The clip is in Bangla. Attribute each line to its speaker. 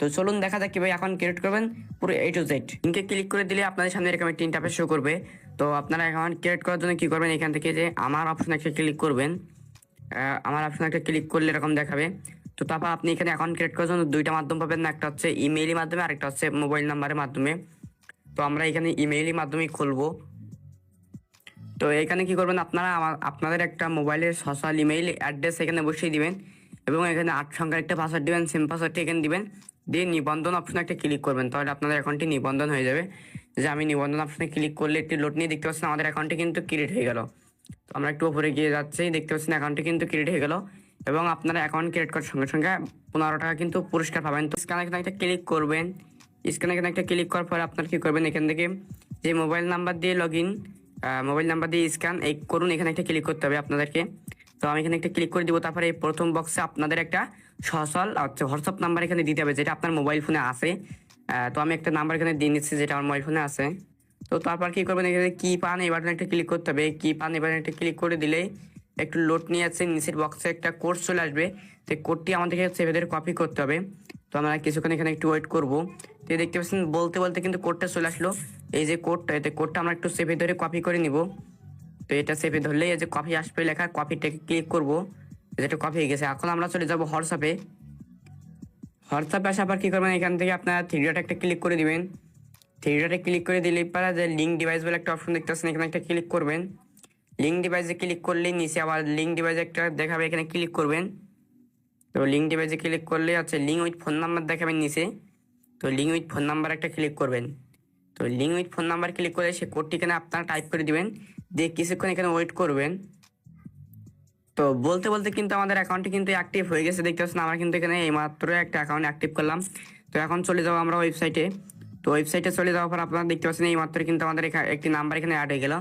Speaker 1: তো চলুন দেখা যাক কীভাবে অ্যাকাউন্ট ক্রিয়েট করবেন। পুরো এ টু জেড লিঙ্কে ক্লিক করে দিলে আপনাদের সামনে এরকম একটি ইন্টারফেস শো করবে। তো আপনারা অ্যাকাউন্ট ক্রিয়েট করার জন্য কি করবেন এখান থেকে যে আমার অপশন একটা ক্লিক করবেন। আমার অপশন একটা ক্লিক করলে এরকম দেখাবে। তো তারপর আপনি এখানে অ্যাকাউন্ট ক্রিয়েট করার জন্য দুইটা মাধ্যম পাবেন। একটা হচ্ছে ইমেইলের মাধ্যমে, আরেকটা হচ্ছে মোবাইল নাম্বারের মাধ্যমে। তো আমরা এখানে ইমেইলের মাধ্যমে খুলবো। তো এখানে কি করবেন আপনারা আপনাদের একটা মোবাইলের সোশ্যাল ইমেইল অ্যাড্রেস এখানে বসিয়ে দিবেন। এবং এখানে আট সংখ্যার একটা পাসওয়ার্ড দিবেন। সেম পাসওয়ার্ডটি এখানে দিবেন। দিয়ে নিবন্ধন অপশনে একটা ক্লিক করবেন। তাহলে আপনাদের অ্যাকাউন্টটি নিবন্ধন হয়ে যাবে। যে আমি নিবন্ধন অপশনে ক্লিক করলে একটি লোড নিয়ে দেখতে পাচ্ছেন আমাদের অ্যাকাউন্টটি কিন্তু ক্রিয়েট হয়ে গেল। তো আমরা একটু উপরে গিয়ে যাচ্ছি, দেখতে পাচ্ছেন অ্যাকাউন্টটি কিন্তু ক্রিয়েট হয়ে গেল। এবং আপনারা অ্যাকাউন্ট ক্রিয়েট করার সঙ্গে সঙ্গে পনেরো টাকা কিন্তু পুরস্কার পাবেন। তো স্ক্যানে এখানে একটা ক্লিক করবেন। স্ক্যানে এখানে একটা ক্লিক করার পরে আপনারা কী করবেন? এখান থেকে যে মোবাইল নাম্বার দিয়ে লগ ইন মোবাইল নাম্বার দিয়ে স্ক্যান এই করুন, এখানে একটা ক্লিক করতে হবে আপনাদেরকে। তো আমি এখানে একটা ক্লিক করে দিব। তারপরে এই প্রথম বক্সে আপনাদের একটা সচল। হচ্ছে হোয়াটসঅ্যাপ নাম্বার এখানে দিতে হবে, যেটা আপনার মোবাইল ফোনে আছে। তো আমি একটা নাম্বার এখানে দিয়ে নিচ্ছি, যেটা আমার মোবাইল ফোনে আছে। তো তারপর কি করবেন, এখানে কি পান এই বাটনে একটা ক্লিক করতে হবে। কি পান এই বাটনে একটা ক্লিক করে দিলে একটু লোড নিয়ে আছে নিচের বক্সে একটা কোড চলে আসবে। তো কোডটি আমাদেরকে সেভেদের কপি করতে হবে। তো আমরা কিছুক্ষণ এখানে একটু ওয়েট করব। তো দেখতে পাচ্ছেন, বলতে বলতে কিন্তু কোডটা চলে আসলো। এই যে কোডটা এতে কোডটা আমরা একটু সেভে ধরে কপি করে নিব। তো এটা সেভে ধরলে এই যে কপি আসবে লেখা কপিটাকে ক্লিক করব। যেটা কপি হয়ে গেছে। এখন আমরা চলে যাব হোয়াটসঅ্যাপে। হোয়াটসঅ্যাপে আসার পর কী করবেন? এখান থেকে আপনারা থ্রি ডট একটা ক্লিক করে দিবেন। থ্রি ডটে ক্লিক করে দিলে পারা যে লিঙ্ক ডিভাইস বলে একটা অপশন দেখতে এখানে একটা ক্লিক করবেন। লিঙ্ক ডিভাইসে ক্লিক করলেই নিচে আবার লিঙ্ক ডিভাইসে একটা দেখাবে, এখানে ক্লিক করবেন। তো লিঙ্ক ডিভাইসে ক্লিক করলে হচ্ছে লিঙ্ক উইথ ফোন নাম্বার দেখাবেন নিচে। তো লিঙ্ক উইথ ফোন নাম্বার একটা ক্লিক করবেন। তো link with phone number click করে সে কোডটি এখানে আপনারা টাইপ করে দিবেন। দিয়ে কিছুক্ষণ এখানে ওয়েট করবেন। তো বলতে বলতে কিন্তু আমাদের অ্যাকাউন্টটি কিন্তু অ্যাক্টিভ হয়ে গেছে। দেখতে পাচ্ছেন, আমরা কিন্তু এখানে এইমাত্র একটা অ্যাকাউন্ট অ্যাক্টিভ করলাম। তো এখন চলে যাব আমরা ওয়েবসাইটে তো ওয়েবসাইটে চলে যাওয়ার পর আপনারা দেখতে পাচ্ছেন, এইমাত্র কিন্তু আমাদের একটি নাম্বার এখানে অ্যাড হয়ে গেল।